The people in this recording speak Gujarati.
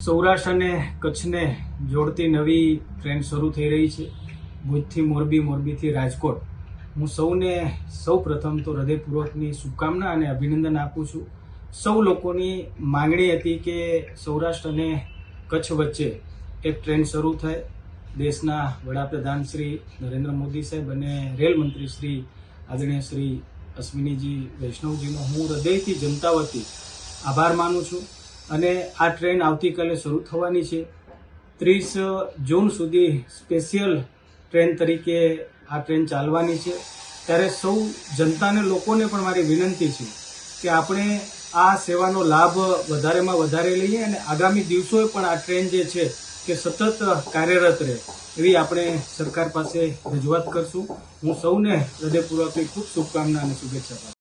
સૌરાષ્ટ્ર અને કચ્છને જોડતી નવી ટ્રેન શરૂ થઈ રહી છે. ભુજથી મોરબી, મોરબીથી રાજકોટ. હું સૌને સૌ પ્રથમ તો હૃદયપૂર્વકની શુભકામના અને અભિનંદન આપું છું. સૌ લોકોની માંગણી હતી કે સૌરાષ્ટ્ર અને કચ્છ વચ્ચે એક ટ્રેન શરૂ થાય. દેશના વડાપ્રધાન શ્રી નરેન્દ્ર મોદી સાહેબ અને રેલ મંત્રી શ્રી આદરણીય શ્રી અશ્વિનીજી વૈષ્ણવજીનો હું હૃદયથી જનતા વતી આભાર માનું છું. અને આ ટ્રેન આવતીકાલે શરૂ થવાની છે. ત્રીસ જૂન સુધી સ્પેશિયલ ટ્રેન તરીકે આ ટ્રેન ચાલવાની છે. ત્યારે સૌ જનતાને લોકોને પણ મારી વિનંતી છે કે આપણે આ સેવાનો લાભ વધારેમાં વધારે લઈએ અને આગામી દિવસોએ પણ આ ટ્રેન જે છે કે સતત કાર્યરત રહે એવી આપણે સરકાર પાસે રજૂઆત કરશું. હું સૌને હૃદયપૂર્વકની ખૂબ શુભકામના અને શુભેચ્છા